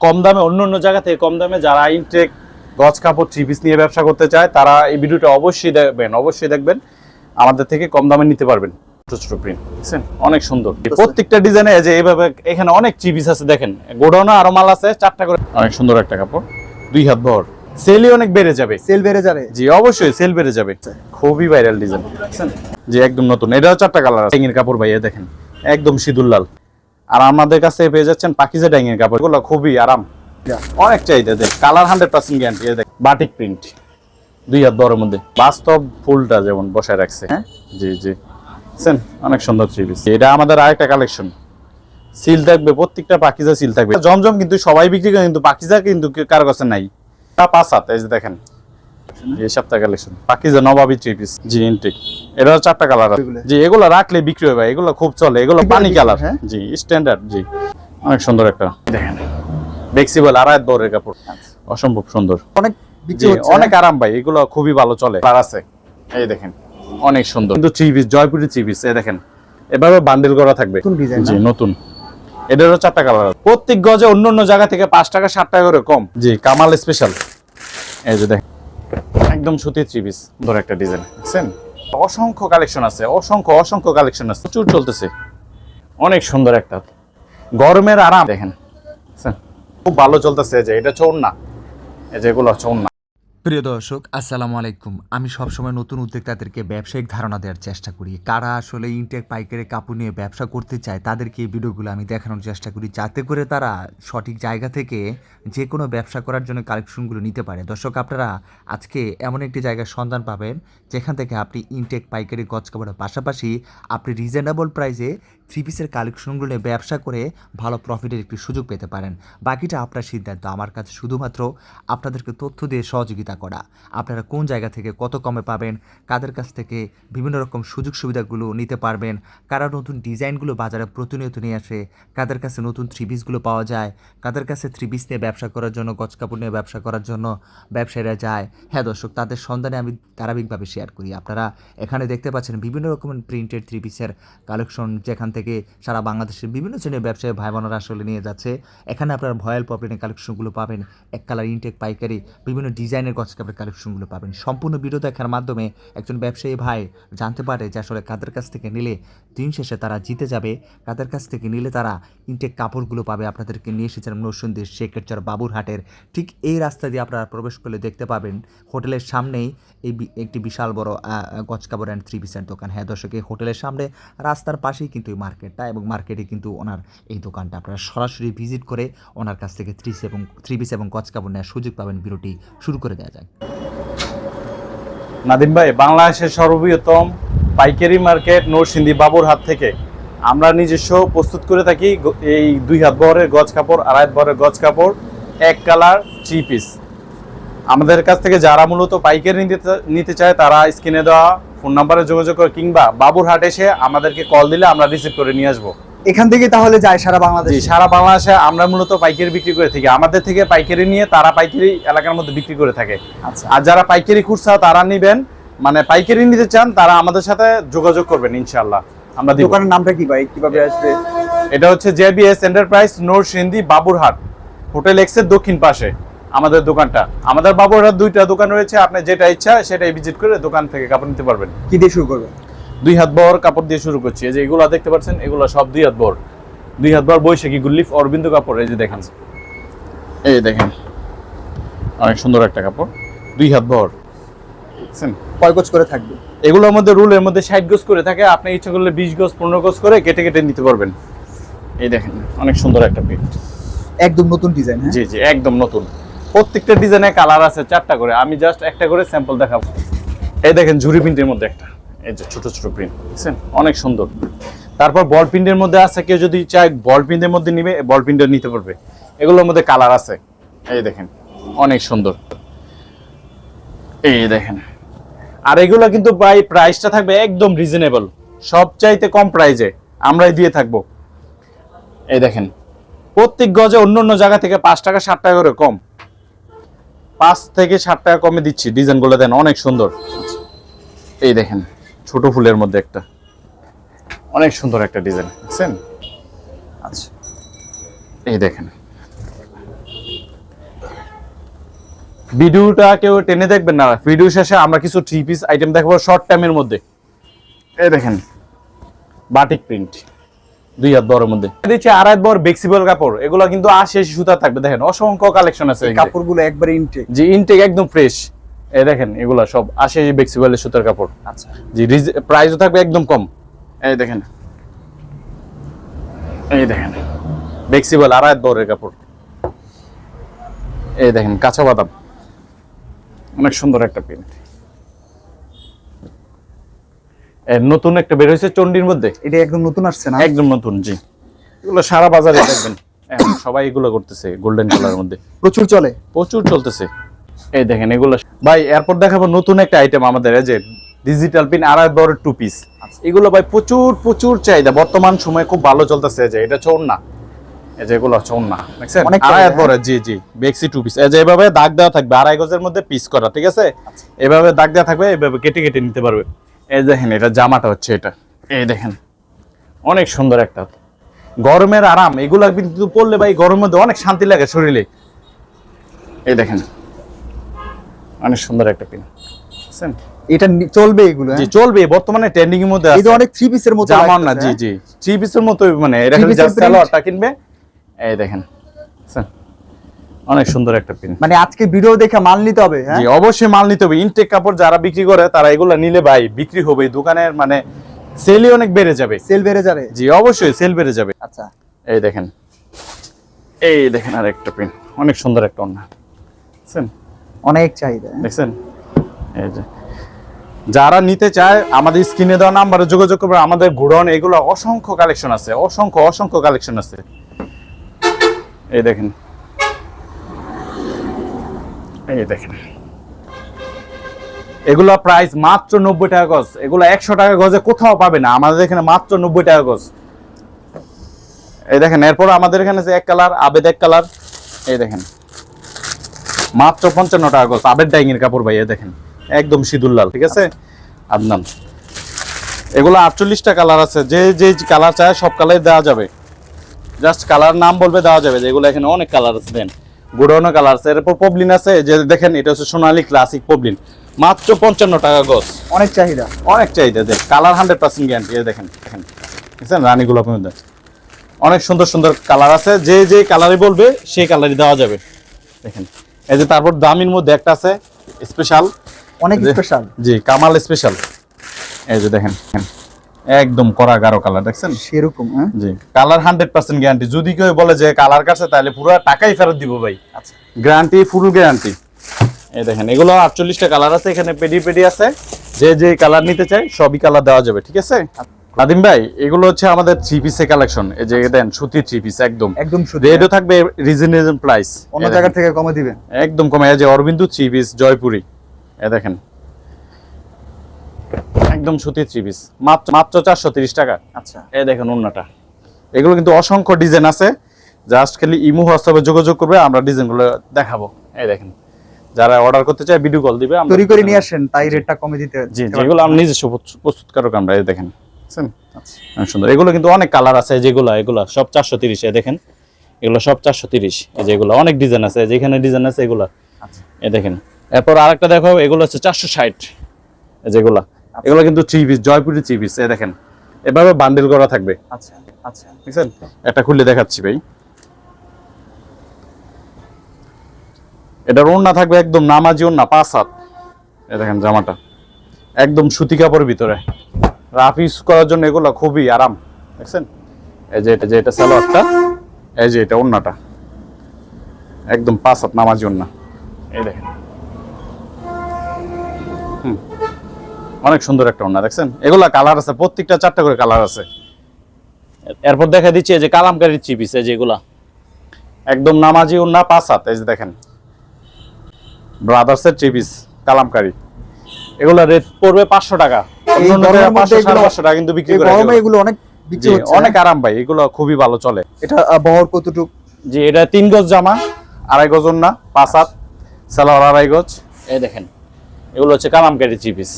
কম দামে অন্য অন্য জায়গা থেকে কম দামে যারা ইনটেক গজ কাপড় থ্রি পিস নিয়ে ব্যবসা করতে চায় তারা এই ভিডিওটা অবশ্যই দেখবেন অবশ্যই দেখবেন। আমাদের থেকে কম দামে নিতে পারবেন। ছোট ছোট প্রিন্ট দেখছেন? অনেক সুন্দর। প্রত্যেকটা ডিজাইনে যে এইভাবে এখানে অনেক থ্রি পিস আছে দেখেন। গোডাউনে আরও মাল আছে চারটা করে অনেক সুন্দর একটা কাপড়। দুই হাত ভর। সেলই অনেক বেড়ে যাবে। সেল বেড়ে যাবে। জি অবশ্যই সেল বেড়ে যাবে। খুবই ভাইরাল ডিজাইন জি একদম নতুন। এটাও চারটা কালার আছে। কাপড় ভাই এই দেখেন। একদম সিঁদুর লাল। আর আমাদের কাছে পেয়ে যাচ্ছেন পাকিজা ডাইঙের কাপড়। এগুলো খুবই আরাম। অনেক চাহিদা দেখ। কালার হান্ড্রেড পার্সেন্ট গ্যারান্টি দেখ। বাটিক প্রিন্ট দুই হাত বড়ের মধ্যে। বাস্তব ফুলটা যেমন বসায় রাখছে। হ্যাঁ? জি জি। দেখছেন অনেক সুন্দর থ্রি পিস এটা আমাদের আরেকটা কালেকশন সিল থাকবে প্রত্যেকটা পাকিজা সিল থাকবে। জমজম কিন্তু সবাই বিক্রি করে কিন্তু পাকিজা কিন্তু কেউ- কারও কাছে নাই। তা পাঁচ হাত এই যে দেখেন। এই সপ্তাহ collection Pakiza Nawabi three piece জি ইনটেক এটা চারটা কালার জি এগুলো রাখলে বিক্রি হবে এগুলো খুব চলে। এগুলো পানি কালার হ্যাঁ? জি স্ট্যান্ডার্ড জি। অনেক সুন্দর একটা। দেখেন ফ্লেক্সিবল আড়াই বরের কাপড়। অসম্ভব সুন্দর। অনেক অনেক আরাম ভাই এগুলো খুবই ভালো চলে। আর আছে এই দেখেন অনেক সুন্দর। কিন্তু three piece Jaipuri three piece এই দেখেন এভাবে বান্ডেল করা থাকবে। জি নতুন। এটারও চারটা কালার প্রত্যেক গজে অন্য অন্য জায়গা থেকে পাঁচ টাকা ষাট টাকা করে কম। জি কামাল স্পেশাল এই যে দেখেন। একদম সুতির থ্রি পিস ধরে একটা ডিজাইন দেখছেন? অসংখ্য কালেকশন আছে, অসংখ্য অসংখ্য কালেকশন আছে, প্রচুর চলতেছে। অনেক সুন্দর একটা। গরমের আরাম, দেখেন খুব ভালো চলতেছে যে, এটা চৌন না এই যেগুলো চৌন না প্রিয় দর্শক, আসসালামু আলাইকুম। আমি সবসময় নতুন উদ্যোক্তাদেরকে ব্যবসায়িক ধারণা দেওয়ার চেষ্টা করি। কারা আসলে ইনটেক পাইকারি কাপড় নিয়ে ব্যবসা করতে চায় তাদেরকে এই ভিডিওগুলো আমি দেখানোর চেষ্টা করি যাতে করে তারা সঠিক জায়গা থেকে যে কোনো ব্যবসা করার জন্য কালেকশনগুলো নিতে পারে। দর্শক, আপনারা আজকে এমন একটি জায়গার সন্ধান পাবেন যেখান থেকে আপনি ইনটেক পাইকারি গজ কাপড়ের পাশাপাশি আপনি রিজনেবল প্রাইসে থ্রি পিসের কালেকশনগুলো নিয়ে ব্যবসা করে ভালো প্রফিটের একটি সুযোগ পেতে পারেন। বাকিটা আপনার সিদ্ধান্ত। আমার কাছে শুধুমাত্র আপনাদেরকে তথ্য দিয়ে সহযোগিতা করা। আপনারা কোন জায়গা থেকে কত কমে পাবেন, কাদের কাছ থেকে বিভিন্ন রকম সুযোগ সুবিধাগুলো নিতে পারবেন, কারা নতুন ডিজাইনগুলো বাজারে প্রতিনিয়ত নিয়ে আসে, কাদের কাছে নতুন থ্রি পিসগুলো পাওয়া যায়, কাদের কাছে থ্রি পিস নিয়ে ব্যবসা করার জন্য গজ কাপড় নিয়ে ব্যবসা করার জন্য ব্যবসায়ীরা যায়। হ্যাঁ দর্শক, তাদের সন্ধানে আমি ধারাবাহিকভাবে শেয়ার করি। আপনারা এখানে দেখতে পাচ্ছেন বিভিন্ন রকমের প্রিন্টেড থ্রি পিসের কালেকশন যেখান থেকে সারা বাংলাদেশের বিভিন্ন শ্রেণির ব্যবসায়ী ভাই বোনেরা আসলে নিয়ে যাচ্ছে। এখানে আপনার ভয়েল পপলিনের কালেকশনগুলো পাবেন, এক কালার ইনটেক পাইকারি, বিভিন্ন ডিজাইনের গছ কাপড়ের কালেকশনগুলো পাবেন। সম্পূর্ণ ভিডিও দেখার মাধ্যমে একজন ব্যবসায়ী ভাই জানতে পারে যে আসলে কাদের কাছ থেকে নিলে দিন শেষে তারা জিতে যাবে। কাদের কাছ থেকে নিলে তারা ইনটেক কাপড়গুলো পাবে, আপনাদেরকে নিয়ে এসেছিলাম নরসিংদীর শেখেরচর বাবুরহাটের। ঠিক এই রাস্তা দিয়ে আপনারা প্রবেশ করলে দেখতে পাবেন, হোটেলের সামনেই এই একটি বিশাল বড় গজ কাপড় অ্যান্ড থ্রি পিসের দোকান। হ্যাঁ দর্শক, এই হোটেলের সামনে রাস্তার পাশেই কিন্তু মার্কেটটা এবং মার্কেটে কিন্তু ওনার এই দোকানটা। আপনারা সরাসরি ভিজিট করে ওনার কাছ থেকে থ্রি এবং থ্রি পিস এবং কাপড় নেওয়ার সুযোগ পাবেন ভিডিওটি শুরু করে দেওয়া যাক। নাদিম ভাই, বাংলাদেশের সর্ববৃহত্তম পাইকারি মার্কেট নরসিংদী বাবুরহাট থেকে আমরা নিজস্ব প্রস্তুত করে থাকি এই দুই হাত বহরের গজ কাপড় আড়াই হাত বহরের গজ কাপড়, এক কালার থ্রি পিস আমাদের কাছ থেকে যারা মূলত পাইকারি নিতে নিতে চায় তারা স্ক্রিনে দেওয়া ফোন নাম্বারে যোগাযোগ করে কিংবা বাবুরহাট এসে আমাদেরকে কল দিলে আমরা রিসিভ করে নিয়ে আসব। এখান থেকে তাহলে যায় সারা বাংলাদেশ? সারা বাংলাদেশে আমরা মূলত পাইকারি বিক্রি করে থাকি। আমাদের থেকে পাইকারি নিয়ে তারা পাইকারি এলাকার মধ্যে বিক্রি করে থাকে। আচ্ছা। আর যারা পাইকারি খুচরা তারা নিবেন মানে পাইকারি নিতে চান তারা আমাদের সাথে যোগাযোগ করবেন ইনশাআল্লাহ। আমরা দোকানের নামটা কি ভাই? কীভাবে আসবে? এটা হচ্ছে JBS enterprise Narsingdi Baburhat. Hotel এক্সের দক্ষিণ পাশে। আমাদের দোকানটা। আমাদের বাবুরহাট দুইটা দোকান রয়েছে আপনি যেটা ইচ্ছা সেটাই ভিজিট করে দোকান থেকে কাপড় নিতে পারবেন। কি দিয়ে শুরু করবেন? দুই হাত বর কাপড় দিয়ে শুরু করছি। এই যে এগুলো দেখতে পাচ্ছেন এগুলো সব দুই হাত বর। দুই হাত বর বৈশাখী গুল্লিফ অরবিন্দ কাপড় এই যে দেখেন। এই দেখেন অনেক সুন্দর একটা কাপড়। দুই হাত বর। দেখছেন কয় গজ করে থাকবে? এগুলোর মধ্যে রুলের মধ্যে ষাট গজ করে থাকে আপনি ইচ্ছা করলে বিশ গজ পনেরো গজ করে কেটে কেটে নিতে পারবেন। এই দেখেন অনেক সুন্দর একটা প্রিন্ট একদম নতুন ডিজাইন হ্যাঁ? জি জি একদম নতুন। প্রত্যেকটা ডিজাইনে কালার আছে, চারটা করে। আমি জাস্ট একটা করে স্যাম্পল দেখাবো। এই দেখেন ঝুরি প্রিন্টের মধ্যে একটা। এই যে ছোট ছোট প্রিন্ট বুঝছেন? অনেক সুন্দর। তারপর বল প্রিন্টের মধ্যে আছে, কেউ যদি চায় বল প্রিন্টের মধ্যে নিবে বল প্রিন্টের নিতে পারবে। এগুলোর মধ্যে কালার আছে। এই দেখেন, অনেক সুন্দর। এই দেখেন। আর এগুলো কিন্তু প্রায় প্রাইসটা থাকবে একদম রিজনেবল সবচাইতে কম প্রাইজে আমরাই দিয়ে থাকব। এই দেখেন, প্রত্যেক গজে অন্য অন্য জায়গা থেকে পাঁচ টাকা ষাট টাকা করে কম। পাঁচ থেকে ষাট টাকা কমে দিচ্ছি। ডিজাইনগুলো দেন অনেক সুন্দর। এই দেখেন, ছোট ফুলের মধ্যে একটা। অনেক সুন্দর একটা ডিজাইন দেখছেন? আচ্ছা এই দেখেন। ভিডিওটা কেউ টেনে দেখবেন না। ভিডিও শেষে আমরা কিছু থ্রি পিস আইটেম দেখাবো শর্ট টাইমের মধ্যে। এই দেখেন বাটিক প্রিন্ট দুই হাত বরের মধ্যে। দিচ্ছি আড়াই বর বেক্সিবল কাপড় এগুলো কিন্তু আশি সুতা থাকবে। দেখেন অসংখ্য কালেকশন আছে কাপড়গুলো একবারে ইনটেক জি ইনটেক একদম ফ্রেশ এই দেখেন এগুলা সব আশি আশি বেক্সিবলের সুতার কাপড়। আচ্ছা। জি প্রাইসও থাকবে একদম কম। এই দেখেন। এই দেখেন। বেক্সিবল আড়াই বরের কাপড়। এই দেখেন কাঁচা বাদাম। অনেক সুন্দর একটা প্রিন্ট নতুন একটা বের হয়েছে চন্ডির মধ্যে? এটা একদম নতুন আসছে না? একদম নতুন জি। এগুলো সারা বাজারে দেখবেন। সবাই এগুলো করতেছে গোল্ডেন কালারের মধ্যে। প্রচুর চলে। প্রচুর চলতেছে। এই দেখেন এগুলো। ভাই এরপর দেখাবো নতুন একটা আইটেম আমাদের এই যে ডিজিটাল পিন আড়াই বড় টু পিস এগুলো ভাই প্রচুর প্রচুর চাহিদা। বর্তমান সময়ে খুব ভালো চলতেছে যে এটা চোর না এই যে এগুলো চোর না দেখছেন আড়াই বড় জি জি বেক্সি টু পিস এই যে এভাবে দাগ দেওয়া থাকবে আড়াই গজের মধ্যে পিস করা ঠিক আছে? এভাবে দাগ দেওয়া থাকবে এভাবে কেটে কেটে নিতে পারবে। এই দেখেন এটা জামাটা হচ্ছে এটা এই দেখেন অনেক সুন্দর একটা গরমের আরাম এগুলা কিন্তু পড়লে ভাই গরমের মধ্যে অনেক শান্তি লাগে শরীরে এই দেখেন অনেক সুন্দর একটা পিন বুঝছেন? এটা চলবে এগুলো জি হ্যাঁ? চলবে বর্তমানে ট্রেন্ডিং এর মধ্যে অনেক থ্রি পিসের মতো জামান না জি হ্যাঁ? জি থ্রি পিসের মতো মানে এটা জাস্ট সালোয়ারটা কিনবে এই দেখেন বুঝছেন? অনেক সুন্দর একটা পিন মানে আজকে ভিডিও দেখে মাল নিতে হবে হ্যাঁ? জি অবশ্যই মাল নিতে হবে। ইনটেক কাপড় যারা বিক্রি করে তারা এগুলো নিলে ভাই বিক্রি হবে। দোকানের মানে সেলই অনেক বেড়ে যাবে। সেল বেড়ে যাবে? জি অবশ্যই সেল বেড়ে যাবে। আচ্ছা। এই দেখেন। এই দেখেন আর একটা পিন অনেক সুন্দর একটা অন্য বুঝছেন অনেক চাহিদা হ্যাঁ? দেখছেন? এই যে। যারা নিতে চায় আমাদের স্ক্রিনে দেওয়া নাম্বারে যোগাযোগ করবে আমাদের গোডাউন এগুলো অসংখ্য কালেকশন আছে। অসংখ্য অসংখ্য কালেকশন আছে। এই দেখেন। এই দেখেন। এগুলো প্রাইস মাত্র নব্বই টাকা গজ। এগুলো একশো টাকা গজে কোথাও পাবে না। আমাদের এখানে মাত্র নব্বই টাকা গজ। এই দেখেন, এরপর আমাদের এখানে যে এক কালার, আবেদ এক কালার। এই দেখেন। মাত্র পঞ্চান্ন টাকা গজ। আবেদ ডাইং এর কাপড় ভাই, এই দেখেন। একদম সিঁদুর লাল, ঠিক আছে? আদনান। এগুলো আটচল্লিশটা কালার আছে। যে যে কালার চায় সব কালার দেওয়া যাবে। জাস্ট কালার নাম বলবে, দেওয়া যাবে যেগুলো এখানে অনেক কালার আছে, দেন। গোডাউনও কালার আছে এরপর পবলিন আছে যে দেখেন এটা হচ্ছে সোনালী ক্লাসিক পবলিন মাত্র পঞ্চান্ন টাকা গজ। অনেক চাহিদা। অনেক চাহিদা দেখ কালার হান্ড্রেড পার্সেন্ট গ্যারান্টি দেখেন দেখেন। দেখছেন? রানী গোলাপের মধ্যে। অনেক সুন্দর সুন্দর কালার আছে যে যে কালারই বলবে সেই কালারই দেওয়া যাবে। দেখেন এই যে তারপর দামির মধ্যে একটা আছে স্পেশাল অনেক স্পেশাল জি কামাল স্পেশাল এই যে দেখেন। একদম কড়া গাঢ় কালার দেখছেন? সেরকম হ্যাঁ? জি। কালার হান্ড্রেড পার্সেন্ট গ্যারান্টি যদি কেউ বলে যে কালার কাটছে তাহলে পুরো টাকাই ফেরত দিব ভাই। আচ্ছা। গ্যারান্টি ফুল গ্যারান্টি এই দেখেন এগুলো আটচল্লিশটা কালার আছে এখানে পেডি পেডি আছে। যে যে কালার নিতে চাই সবই কালার দেওয়া যাবে ঠিক আছে? নাদিম ভাই এগুলো হচ্ছে আমাদের থ্রি পিসের কালেকশন এই যে দেন সুতি থ্রি পিস একদম। একদম শুধু রেটও থাকবে রিজনেবল প্রাইস অন্য জায়গা থেকে কমে দিবেন একদম কমে। এই যে অরবিন্দু থ্রি পিস জয়পুরি। এ দেখেন। একদম সুতি থ্রি পিস মাত্র মাত্র চারশো তিরিশ টাকা। আচ্ছা। এই দেখেন অন্যটা এগুলো কিন্তু অসংখ্য ডিজাইন আছে। জাস্ট খালি ইমো হোয়াটসঅ্যাপে যোগাযোগ করবে আমরা ডিজাইনগুলো দেখাবো। এই দেখেন। যারা অর্ডার করতে চায় ভিডিও কল দিবে আমরা তৈরি করে নিয়ে আসেন তাই রেটটা কমে দিতে জি যেগুলো আমরা নিজস্ব প্রস্তুত- প্রস্তুতকারক আমরা এই দেখেন? আচ্ছা। সুন্দর। এগুলো কিন্তু অনেক কালার আছে যেগুলো এগুলো সব চারশো তিরিশ দেখেন। এগুলো সব চারশো তিরিশ এই যেগুলো অনেক ডিজাইন আছে যেখানে ডিজাইন আছে এগুলো। আচ্ছা। এই দেখেন। এরপর আরেকটা দেখো এগুলো হচ্ছে চারশো ষাট যেগুলো। এগুলো কিন্তু three piece Jaipuri three piece এই দেখেন। এভাবে বান্ডেল করা থাকবে। আচ্ছা আচ্ছা। বুঝছেন একটা খুলে দেখাচ্ছি ভাই। এটার ওড়না থাকবে একদম নামাজি ওড়না পাঁচ হাত। এই দেখেন জামাটা। একদম সুতি কাপড়ের ভিতরে। রাফ ইউজ করার জন্য এগুলো খুবই আরাম। দেখছেন? এই যে এটা যে এটা সালোয়ারটা এই যে এটা ওড়নাটা। একদম পাঁচ হাত নামাজি ওড়না। এই দেখেন। হুম। অনেক সুন্দর একটা ওড়না দেখছেন? এগুলা কালার আছে প্রত্যেকটা চারটা করে কালার আছে। এরপর দেখা দিচ্ছি এই যে কালামকারীর চিপিস এই যেগুলা একদম নামাজি উন্না পাঁচ হাত এই যে দেখেন। ব্রাদার্সের চিপিস কালামকারী। এগুলা রেট পড়বে পাঁচশো টাকা। এই অন্য গরমের জায়গায় মধ্যে 500, এগুলো- 550 টাকা কিন্তু বিক্রি করে এগুলো। এগুলো অনেক বিক্রি হচ্ছে। অনেক আরাম ভাই এগুলো খুবই ভালো চলে। এটা বহর কতটুক? জি এটা তিন গজ জামা আড়াই গজ না পাঁচ হাত। সালোয়ার আড়াই গজ। এই দেখেন এগুলো হচ্ছে কালামকারী চিপিস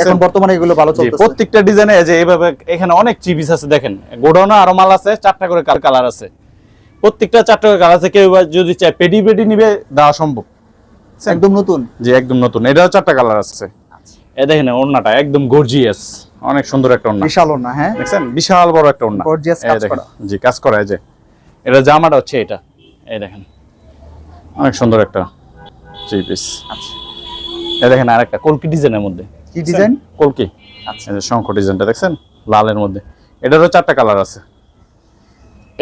এখন বর্তমানে এগুলো ভালো জি, চলতেছে। প্রত্যেকটা ডিজাইনে যে এইভাবে এখানে অনেক চিপিস আছে দেখেন। গোডাউনে আরও মাল আছে চারটা করে কালার আছে। প্রত্যেকটা চারটা করে কালার আছে কেউ যদি চায় পেডি পেডি নিবে দেওয়া সম্ভব। একদম নতুন? জি একদম নতুন। এটাও চারটা কালার আছে। এ দেখেন ওড়নাটা একদম গর্জিয়াস অনেক সুন্দর একটা ওড়না। বিশাল না হ্যাঁ? দেখছেন? বিশাল বড় একটা ওড়না। এই কাজ করা। জি কাজ করা এই যে। এটা জামাটা হচ্ছে এটা। এই দেখেন। অনেক সুন্দর একটা থ্রি পিস এই দেখেন আরেকটা কলকি ডিজাইনের মধ্যে। কি ডিজাইন? কলকি। আচ্ছা। এই শঙ্খ ডিজাইনটা দেখছেন? লালের মধ্যে। এটারও চারটা কালার আছে।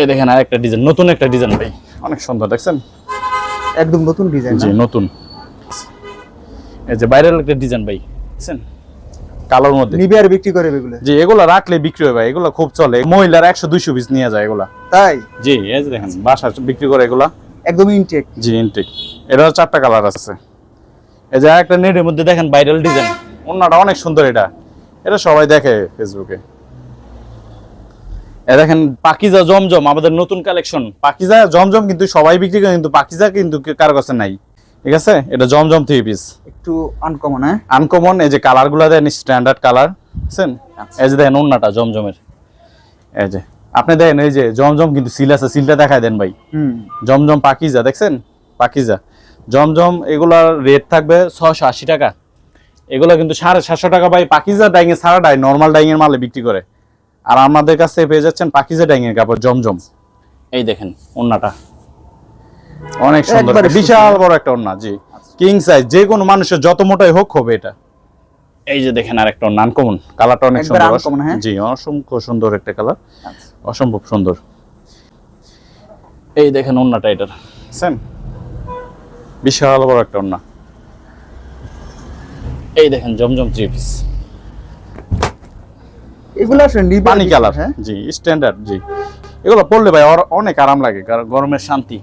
এই দেখেন আরেকটা ডিজাইন নতুন একটা ডিজাইন ভাই। অনেক সুন্দর দেখছেন? একদম নতুন ডিজাইন জি নতুন। এই যে বাইরের একটা ডিজাইন ভাই দেখছেন? কালোর মধ্যে। নিবে আর বিক্রি করে এগুলো। জি এগুলো রাখলে বিক্রি হয় ভাই এগুলো খুব চলে। মহিলার একশো দুইশো পিস নিয়ে যায় এগুলা। তাই? জি এই যে দেখেন বাসা বিক্রি করে এগুলা। একদম ইনটেক জি ইনটেক এটার চারটা কালার আছে। এই যে একটা নেটের মধ্যে দেখেন ভাইরাল ডিজাইন। অন্যটা অনেক সুন্দর এটা। এটা সবাই দেখে ফেসবুকে এ। দেখেন পাকিজা জমজম আমাদের নতুন কালেকশন পাকিজা জমজম কিন্তু সবাই বিক্রি করে কিন্তু পাকিজা কিন্তু কার কাছে নাই। ঠিক আছে? এটা জমজম থ্রি পিস একটু আনকমন হ্যাঁ? আনকমন এই যে কালারগুলা দেন স্ট্যান্ডার্ড কালার বুঝছেন? আচ্ছা। এই যে দেখেন অন্যটা জমজমের। এই যে আপনি দেখেন এই যে জমজম কিন্তু সিল আছে সিলটা দেখায় দেন ভাই। হুম। জমজম পাকিজা দেখছেন? পাকিজা। জমজম এগুলার রেট থাকবে ছশো আশি টাকা। এগুলো কিন্তু সাড়ে সাতশো টাকা ভাই পাকিজা ডাইং এ সারা ডাই নর্মাল ডাইং এর মালে বিক্রি করে। আর আমাদের কাছে পেয়ে যাচ্ছেন পাকিজা ডাইং এর কাপড় জমজম। এই দেখেন ওন্নাটা। অনেক সুন্দর বিশাল বড় একটা ওন্না জি। কিং সাইজ যে কোনো মানুষের যত মোটাই হোক হবে এটা। এই যে দেখেন আরেকটা ওন্না আনকমন কালারটা অনেক সুন্দর হ্যাঁ? জি অসংখ্য সুন্দর একটা কালার আচ্ছা। অসম্ভব সুন্দর। এই দেখেন ওন্নাটা এটার। বুঝছেন বিশাল বড় একটা ওন্না। এই দেখেন জমজম থ্রি পিস এগুলো আসলে পানি কালার। হ্যাঁ? জি স্ট্যান্ডার্ড জি। এগুলো পড়লে ভাই অনেক আরাম লাগে গরমের শান্তি।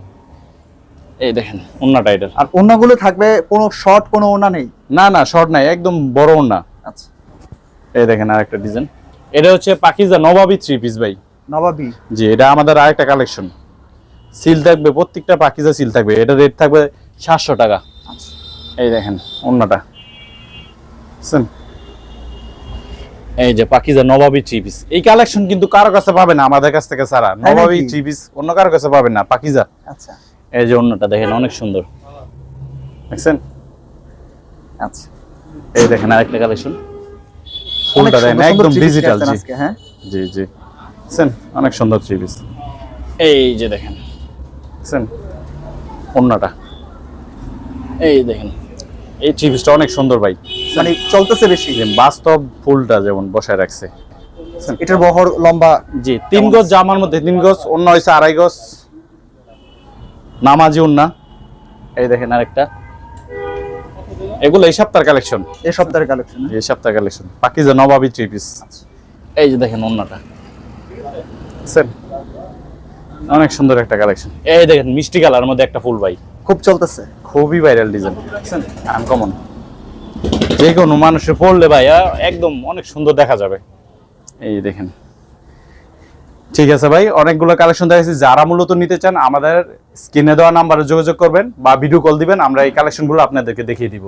এই দেখেন ওন্নাটা এটার আর ওনাগুলো থাকবে কোনো শর্ট কোনো ওনা নেই? না না শর্ট নাই একদম বড় ওন্না। আচ্ছা। এই দেখেন আরেকটা ডিজাইন এটা হচ্ছে পাকিজা নবাবি থ্রি পিস ভাই। নবাবি। জি এটা আমাদের আরেকটা কালেকশন সিল থাকবে প্রত্যেকটা পাকিজা সিল থাকবে। এটা রেট থাকবে সাতশো টাকা। আচ্ছা। এই দেখেন বুঝছেন? এই যে পাকিজা নবাবী থ্রি পিস এই কালেকশন কিন্তু কারও কাছে পাবে না আমাদের কাছ থেকে তাই নাকি? নবাবী থ্রি পিস অন্য কারও কাছে পাবেন না পাকিজা। আচ্ছা। এই যে অন্যটা দেখেন অনেক সুন্দর। দেখছেন? আচ্ছা। এই দেখেন আরেকটা কালেকশন ফুলটা দেখেন একদম ডিজিটাল জি হ্যাঁ? জি জি। দেখছেন? অনেক সুন্দর থ্রি পিস এই যে দেখেন। দেখছেন? অন্যটা। এই দেখেন। এই থ্রি পিসটা অনেক সুন্দর ভাই। মানে চলতেছে বেশি? বাস্তব ফুলটা যেমন বসায় রাখছে। এটার বহর লম্বা জি তিন গজ জামার মধ্যে তিন গজ অন্য হয়েছে আড়াই গজ। নামাজি উন্না। এই দেখেন আরেকটা। এগুলো এই সপ্তাহের কালেকশন। এই সপ্তাহের কালেকশন এই সপ্তাহের collection. Pakiza Nawabi three piece. এই যে দেখেন অন্যটা? অনেক সুন্দর একটা কালেকশন। এই দেখেন মিষ্টি কালার মধ্যে একটা ফুল ভাই। খুব চলতেছে। খুবই ভাইরাল ডিজাইন। আনকমন যে কোনো মানুষে পড়লে ভাই একদম অনেক সুন্দর দেখা যাবে। এই দেখেন। ঠিক আছে ভাই, অনেকগুলো কালেকশন দেখাচ্ছি যারা মূলত নিতে চান, আমাদের স্ক্রিনে দেওয়া নাম্বারে যোগাযোগ করবেন বা ভিডিও কল দিবেন, আমরা এই কালেকশনগুলো আপনাদেরকে দেখিয়ে দিব।